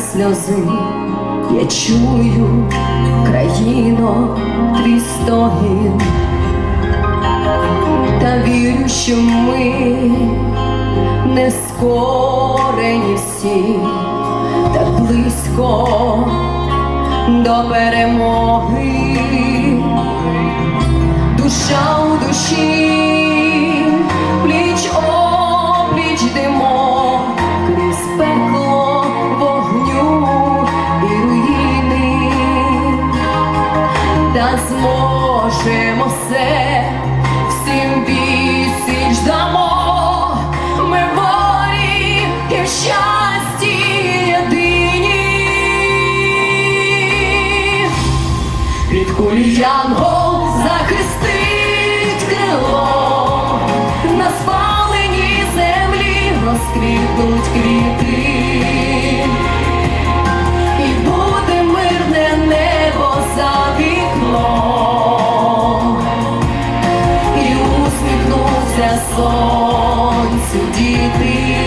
сльози, я чую, країно, твій та вірю, що ми не скорені всі, так близько до перемоги, душа у душі, янгол захистить крило, на спаленій землі розквітнуть квіти, і буде мирне небо за вікном, і усміхнуться сонцю діти.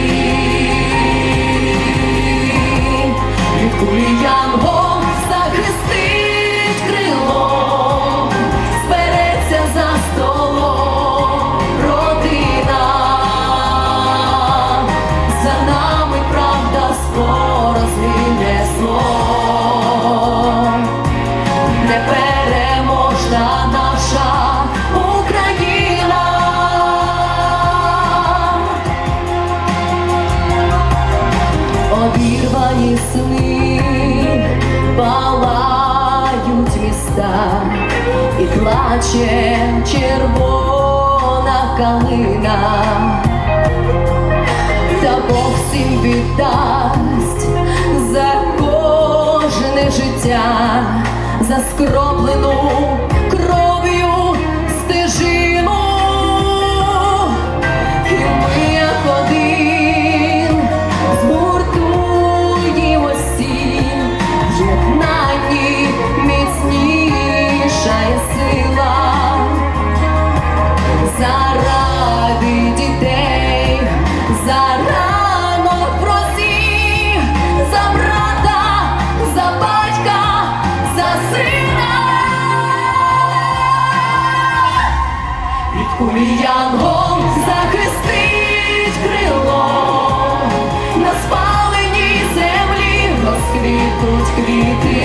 Сни. Палають міста і плаче червона калина, та Бог всім віддасть за кожне життя, за скроплену Янгол захистить крило, на спаленій землі розквітуть квіти.